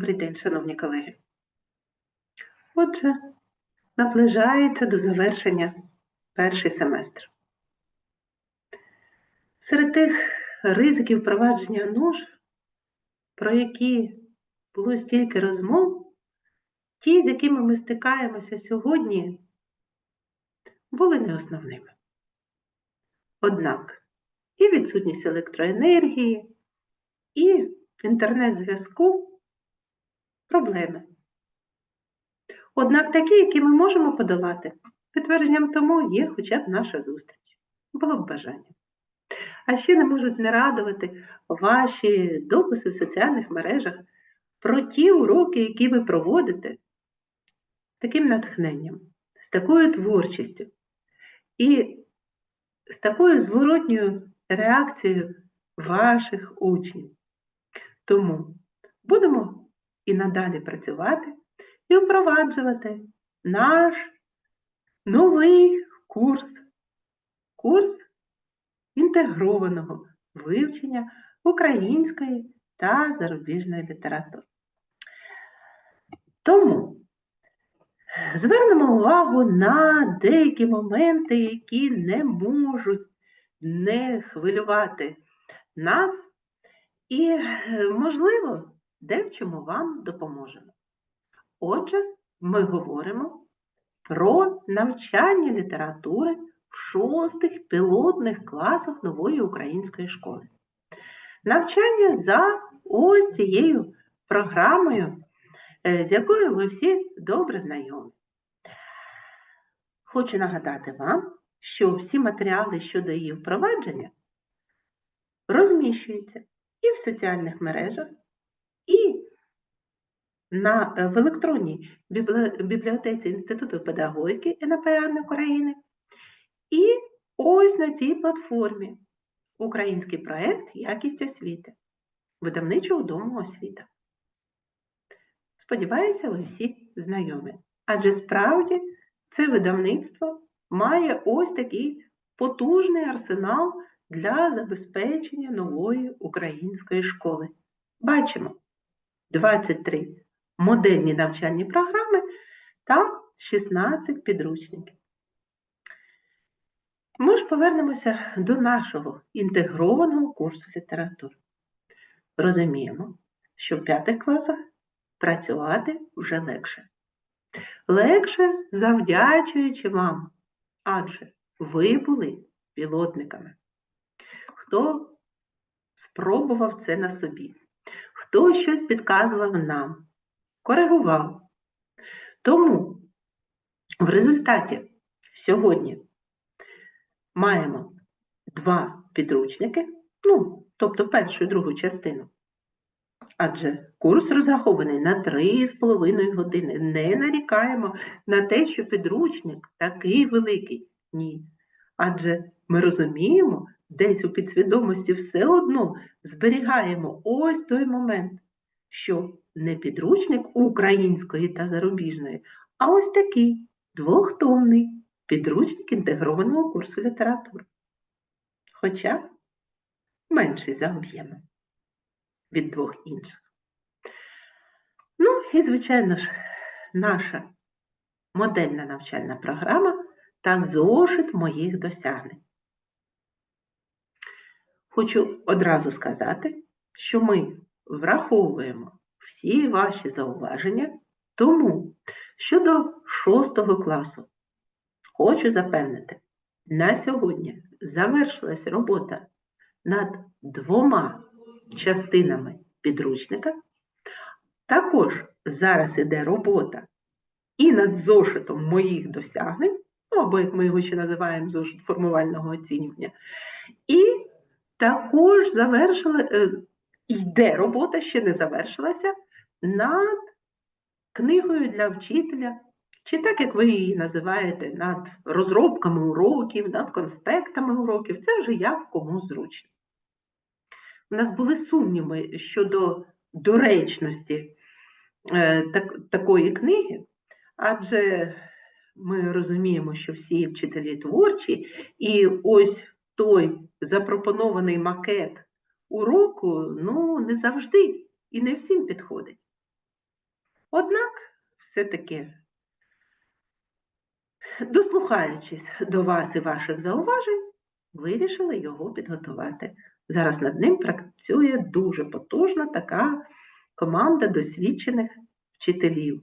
Добрий день, шановні колеги. Отже, наближається до завершення перший семестр. Серед тих ризиків впровадження НОЖ, про які було стільки розмов, ті, з якими ми стикаємося сьогодні, були не основними. Однак і відсутність електроенергії, і інтернет-зв'язку проблеми. Однак такі, які ми можемо подолати, підтвердженням тому є хоча б наша зустріч. Було б бажання. А ще не можуть не радувати ваші дописи в соціальних мережах про ті уроки, які ви проводите з таким натхненням, з такою творчістю і з такою зворотньою реакцією ваших учнів. Тому будемо і надалі працювати і впроваджувати наш новий курс, курс інтегрованого вивчення української та зарубіжної літератури. Тому звернемо увагу на деякі моменти, які не можуть не хвилювати нас, і, е, можливо, де в чому вам допоможемо. Отже, ми говоримо про навчання літератури в шостих пілотних класах нової української школи. Навчання за ось цією програмою, е, з якою ви всі добре знайомі. Хочу нагадати вам, що всі матеріали щодо її впровадження розміщуються і в соціальних мережах, на, е, в електронній бібліотеці Інституту педагогіки НПА України. І ось на цій платформі Український проєкт Якість освіти видавничого дому освіта. Сподіваюся, ви всі знайомі. Адже справді це видавництво має ось такий потужний арсенал для забезпечення нової української школи. Бачимо 23 модельні навчальні програми та 16 підручників. Ми ж повернемося до нашого інтегрованого курсу літератури. Розуміємо, що в п'ятих класах працювати вже легше. Легше завдячуючи вам, адже ви були пілотниками. Хто спробував це на собі, хто щось підказував нам, коригував. Тому в результаті сьогодні маємо два підручники, ну, тобто першу і другу частину. Адже курс розрахований на 3,5 години. Не нарікаємо на те, що підручник такий великий. Ні. Адже ми розуміємо, десь у підсвідомості все одно зберігаємо ось той момент, що не підручник української та зарубіжної, а ось такий двохтомний підручник інтегрованого курсу літератури. Хоча менший за об'ємом від двох інших. Ну і, звичайно ж, наша модельна навчальна програма та зошит моїх досягнень. Хочу одразу сказати, що ми враховуємо всі ваші зауваження, тому щодо 6 класу хочу запевнити, на сьогодні завершилась робота над двома частинами підручника. Також зараз іде робота і над зошитом моїх досягнень, ну, або, як ми його ще називаємо, зошит формувального оцінювання. І також завершила, е, йде робота, ще не завершилася, над книгою для вчителя, чи так, як ви її називаєте, над розробками уроків, над конспектами уроків. Це вже як кому зручно. У нас були сумніви щодо доречності е, так, такої книги, адже ми розуміємо, що всі вчителі творчі, і ось той запропонований макет уроку ну, не завжди і не всім підходить. Однак, все-таки, дослухаючись до вас і ваших зауважень, вирішили його підготувати. Зараз над ним працює дуже потужна така команда досвідчених вчителів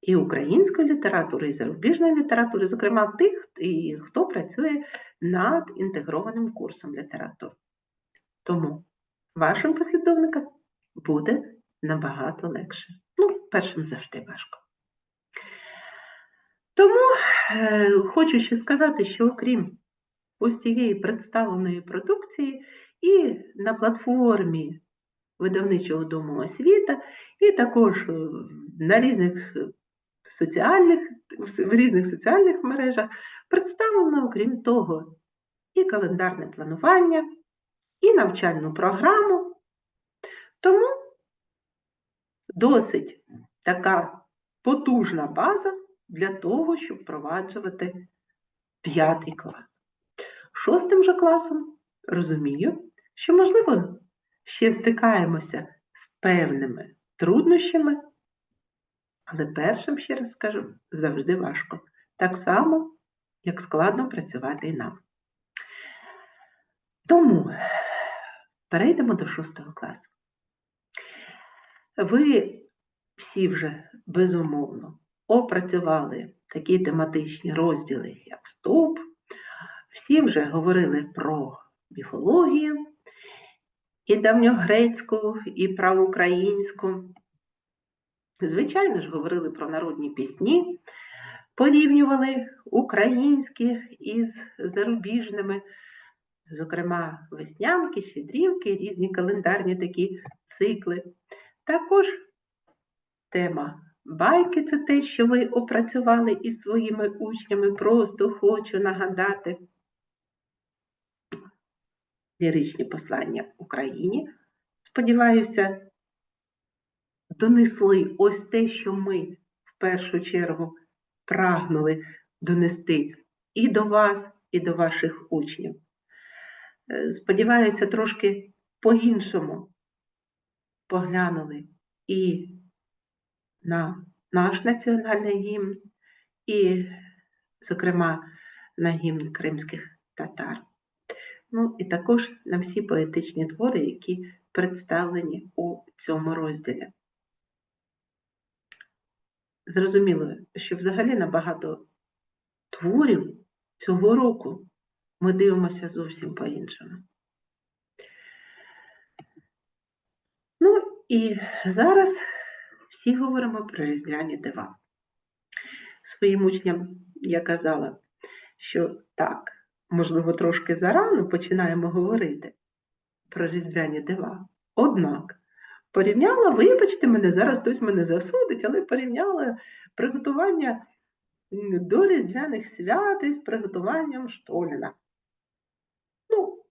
і української літератури, і зарубіжної літератури, зокрема тих, хто працює над інтегрованим курсом літератури. Тому вашим послідовникам буде набагато легше. Ну, першим завжди важко. Тому е, хочу ще сказати, що окрім ось цієї представленої продукції, і на платформі видавничого дому освіта, і також е, на різних соціальних, в різних соціальних мережах представлено, окрім того, і календарне планування, і навчальну програму. Тому досить така потужна база для того, щоб впроваджувати п'ятий клас. Шостим же класом розумію, що, можливо, ще стикаємося з певними труднощами, але першим, ще раз скажу, завжди важко. Так само, як складно працювати і нам. Тому перейдемо до шостого класу. Ви всі вже безумовно опрацювали такі тематичні розділи, як вступ, всі вже говорили про міфологію, і давньогрецьку, і правоукраїнську. Звичайно ж, говорили про народні пісні, порівнювали українські із зарубіжними, зокрема, веснянки, щедрівки, різні календарні такі цикли. Також тема байки це те, що ви опрацювали із своїми учнями. Просто хочу нагадати ліричні послання Україні. Сподіваюся, донесли ось те, що ми в першу чергу прагнули донести і до вас, і до ваших учнів. Е, Сподіваюся, трошки по-іншому поглянули і на наш національний гімн, і, зокрема, на гімн кримських татар. Ну і також на всі поетичні твори, які представлені у цьому розділі. Зрозуміло, що взагалі на багато творів цього року ми дивимося зовсім по-іншому. Ну і зараз всі говоримо про різдвяні дива. Своїм учням я казала, що так, можливо, трошки зарано починаємо говорити про різдвяні дива. Однак порівняла, вибачте мене, зараз хтось мене засудить, але порівняла приготування до різдвяних свят із приготуванням штоліна.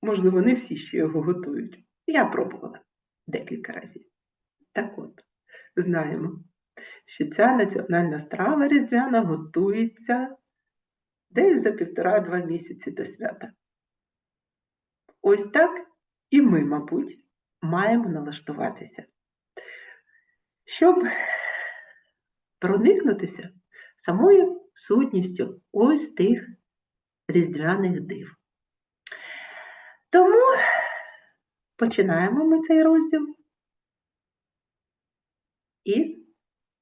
Можливо, не всі ще його готують. Я пробувала декілька разів. Так от, знаємо, що ця національна страва різдвяна готується десь за півтора-два місяці до свята. Ось так і ми, мабуть, маємо налаштуватися. Щоб проникнутися самою сутністю ось тих різдвяних див. Тому починаємо ми цей розділ із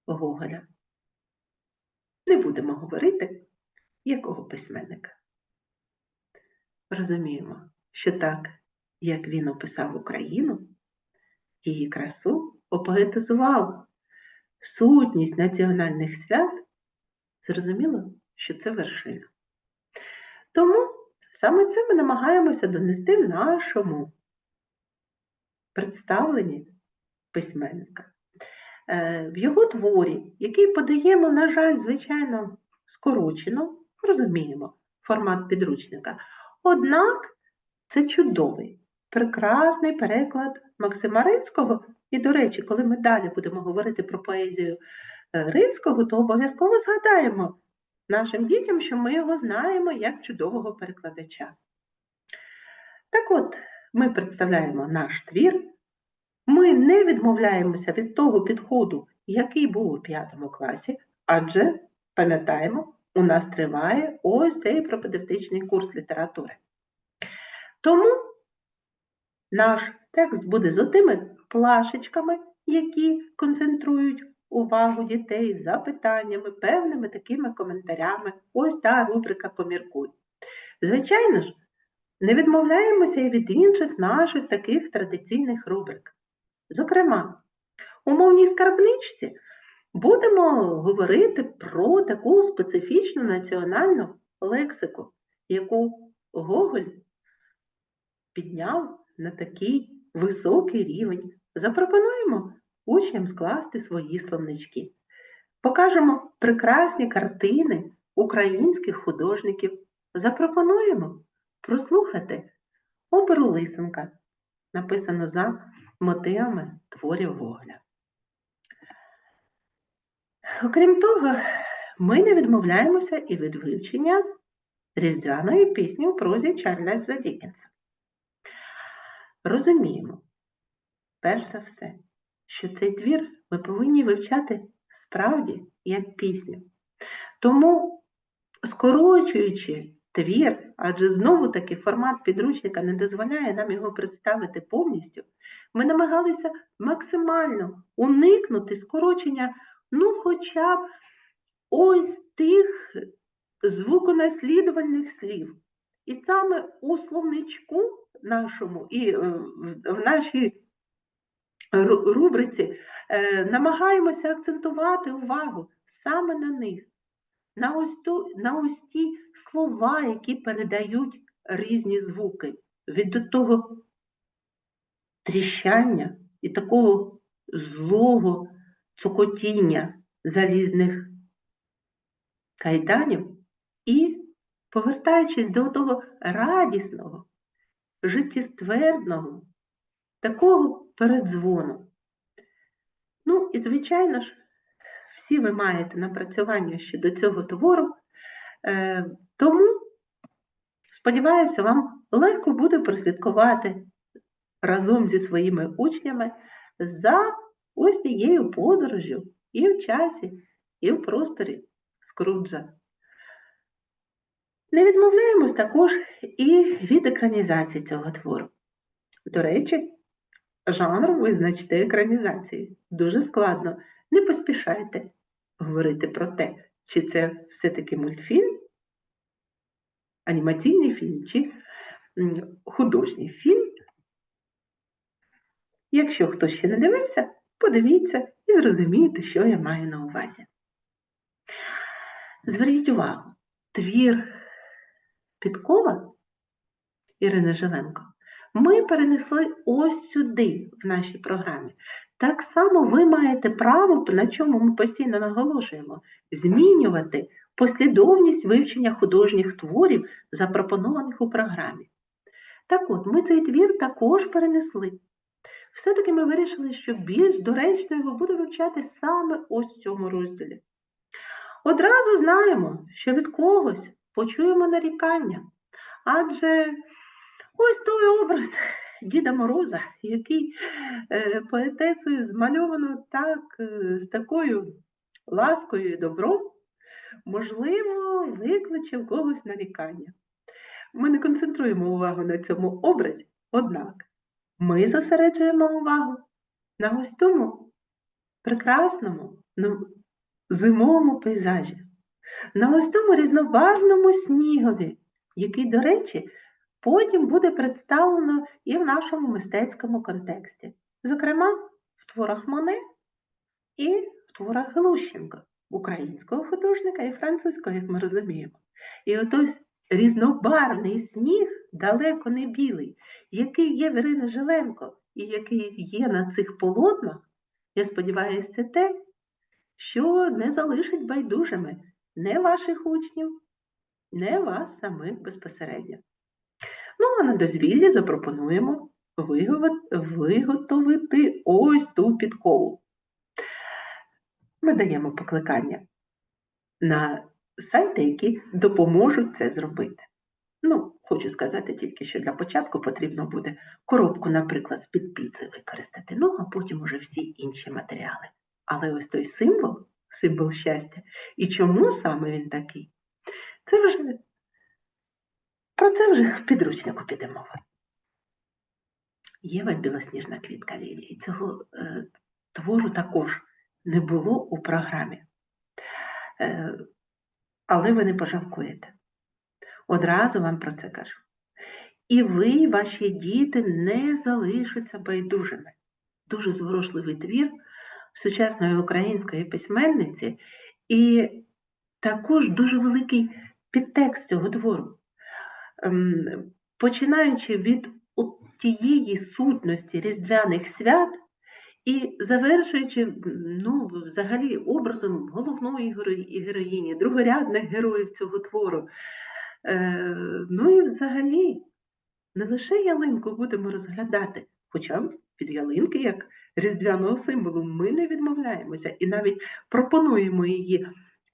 Гоголя. Не будемо говорити, якого письменника. Розуміємо, що так, як він описав Україну, її красу опоетизував сутність національних свят, зрозуміло, що це вершина. Тому саме це ми намагаємося донести в нашому представленні письменника. Е, В його творі, який подаємо, на жаль, звичайно, скорочено, розуміємо, формат підручника. Однак це чудовий, прекрасний переклад Максима Ринського. І, до речі, коли ми далі будемо говорити про поезію е, Ринського, то обов'язково згадаємо нашим дітям, що ми його знаємо як чудового перекладача. Так от, ми представляємо наш твір, ми не відмовляємося від того підходу, який був у п'ятому класі, адже, пам'ятаємо, у нас триває ось цей пропедевтичний курс літератури. Тому наш текст буде з отими плашечками, які концентрують увагу дітей, запитаннями, певними такими коментарями. Ось та рубрика Поміркуй. Звичайно ж, не відмовляємося і від інших наших таких традиційних рубрик. Зокрема, у мовній скарбничці будемо говорити про таку специфічну національну лексику, яку Гоголь підняв на такий високий рівень. Запропонуємо учням скласти свої словнички. Покажемо прекрасні картини українських художників. Запропонуємо прослухати оперу Лисенка, написану за мотивами творів Гоголя. Окрім того, ми не відмовляємося і від вивчення різдвяної пісні у прозі Чарльза Дікенса. Розуміємо, перш за все, що цей твір ми повинні вивчати справді як пісню. Тому, скорочуючи твір, адже знову-таки формат підручника не дозволяє нам його представити повністю, ми намагалися максимально уникнути скорочення, ну, хоча б ось тих звуконаслідувальних слів. І саме у словничку нашому і е, в- нашій рубриці е, намагаємося акцентувати увагу саме на них, на ось, ту, на ось ті слова, які передають різні звуки, від того тріщання і такого злого цокотіння залізних кайданів, і повертаючись до того радісного, життєствердного, такого передзвону. Ну і, звичайно ж, всі ви маєте напрацювання щодо цього твору, е, тому, сподіваюся, вам легко буде прослідкувати разом зі своїми учнями за ось цією подорожю і в часі, і в просторі Скруджа. Не відмовляємось також і від екранізації цього твору. До речі, жанр визначити екранізації дуже складно. Не поспішайте говорити про те, чи це все-таки мультфільм, анімаційний фільм, чи художній фільм. Якщо хтось ще не дивився, подивіться і зрозумієте, що я маю на увазі. Зверніть увагу, твір Підкова Ірини Живенко ми перенесли ось сюди, в нашій програмі. Так само ви маєте право, на чому ми постійно наголошуємо, змінювати послідовність вивчення художніх творів, запропонованих у програмі. Так от, ми цей твір також перенесли. Все-таки ми вирішили, що більш доречно його буде вивчати саме ось в цьому розділі. Одразу знаємо, що від когось почуємо нарікання, адже ось той образ Діда Мороза, який е, поетесою змальовано так, е, з такою ласкою і добром, можливо, викличе в когось нарікання. Ми не концентруємо увагу на цьому образі, однак ми зосереджуємо увагу на ось тому прекрасному зимовому пейзажі, на ось тому снігові, який, до речі, потім буде представлено і в нашому мистецькому контексті. Зокрема, в творах Моне і в творах Глущенка, українського художника і французького, як ми розуміємо. І от ось різнобарвний сніг, далеко не білий, який є в Ірини Жиленко і який є на цих полотнах, я сподіваюся, це те, що не залишить байдужими не ваших учнів, не вас самих безпосередньо. Ну, а на дозвіллі запропонуємо виготовити ось ту підкову. Ми даємо покликання на сайти, які допоможуть це зробити. Ну, хочу сказати тільки, що для початку потрібно буде коробку, наприклад, з-під піци використати, ну, а потім уже всі інші матеріали. Але ось той символ, символ щастя, і чому саме він такий, це вже про це вже в підручнику піде мова. Єва білосніжна квітка лілії. Цього е, твору також не було у програмі. Е, але ви не пожалкуєте. Одразу вам про це кажу. І ви, ваші діти, не залишаться байдужими. Дуже зворушливий твір сучасної української письменниці, і також дуже великий підтекст цього твору. Ем, Починаючи від тієї сутності різдвяних свят і завершуючи ну, взагалі образом головної героїні, другорядних героїв цього твору. Е, ну і взагалі не лише ялинку будемо розглядати, хоча від ялинки, як різдвяного символу, ми не відмовляємося і навіть пропонуємо її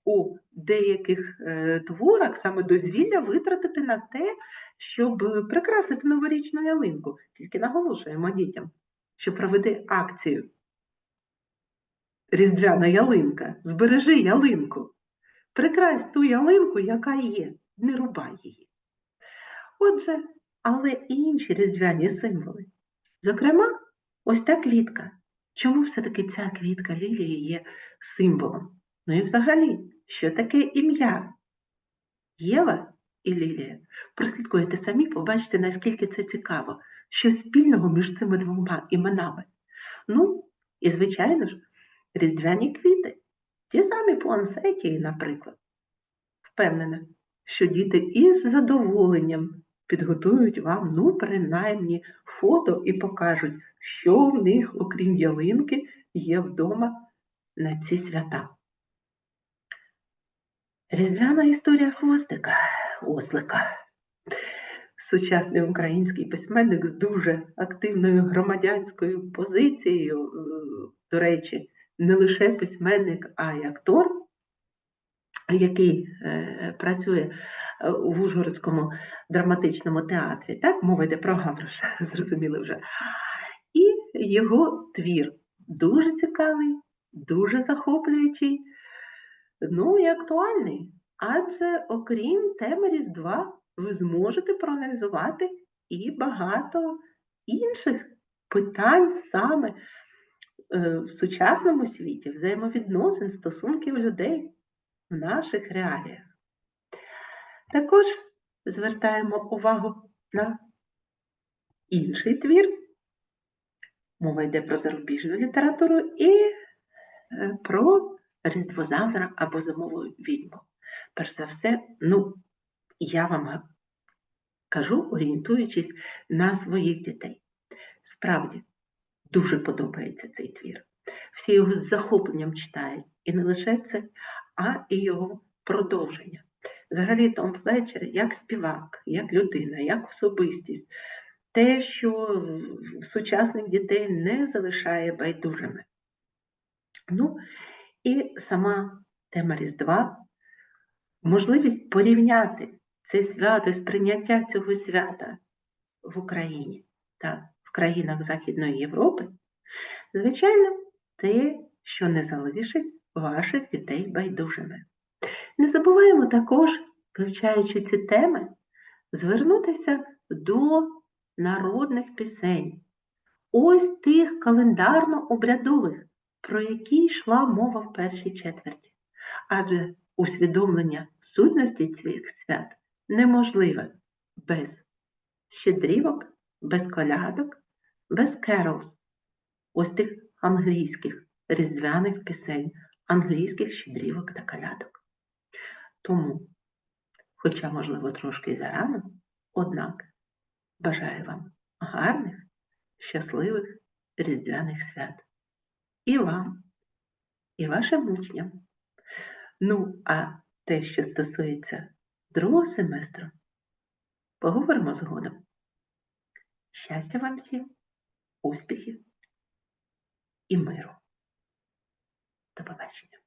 у деяких е, творах саме дозвілля витратити на те, щоб прикрасити новорічну ялинку. Тільки наголошуємо дітям, що проведе акцію Різдвяна ялинка, збережи ялинку, прикрась ту ялинку, яка є, не рубай її. Отже, але і інші різдвяні символи. Зокрема, ось та квітка. Чому все-таки ця квітка лілії є символом? Ну і взагалі, що таке ім'я? Єва і Лілія. Прослідкуйте самі, побачите, наскільки це цікаво, що спільного між цими двома іменами. Ну, і, звичайно ж, різдвяні квіти, ті самі пуансетії, наприклад. Впевнена, що діти із задоволенням підготують вам, ну, принаймні, фото і покажуть, що в них, окрім ялинки, є вдома на ці свята. Різдвяна історія хвостика, ослика. Сучасний український письменник з дуже активною громадянською позицією, е, до речі, не лише письменник, а й актор, який е, працює е, в Ужгородському драматичному театрі. Так, мова йде про Гавроша, зрозуміли вже. І його твір дуже цікавий, дуже захоплюючий, ну і актуальний. Адже окрім теми Різдва, ви зможете проаналізувати і багато інших питань саме е, в сучасному світі, взаємовідносин, стосунків людей в наших реаліях. Також звертаємо увагу на інший твір. Мова йде про зарубіжну літературу і е, про різдвозавтра або зимову відьму. Перш за все, ну, я вам кажу, орієнтуючись на своїх дітей. Справді, дуже подобається цей твір. Всі його з захопленням читають. І не лише це, а і його продовження. Взагалі, Том Флетчер як співак, як людина, як особистість, те, що сучасних дітей не залишає байдужими. Ну, і сама тема Різдва, можливість порівняти це свято, сприйняття цього свята в Україні та в країнах Західної Європи, звичайно, те, що не залишить ваших дітей байдужими. Не забуваємо також, вивчаючи ці теми, звернутися до народних пісень, ось тих календарно-обрядових, про які йшла мова в першій четверті. Адже усвідомлення сутності цих свят неможливе без щедрівок, без колядок, без керолс, ось тих англійських різдвяних пісень, англійських щедрівок та колядок. Тому, хоча, можливо, трошки зарано, однак бажаю вам гарних, щасливих різдвяних свят. І вам, і вашим учням. Ну, а те, що стосується другого семестру, поговоримо згодом. Щастя вам всім, успіхів і миру. До побачення.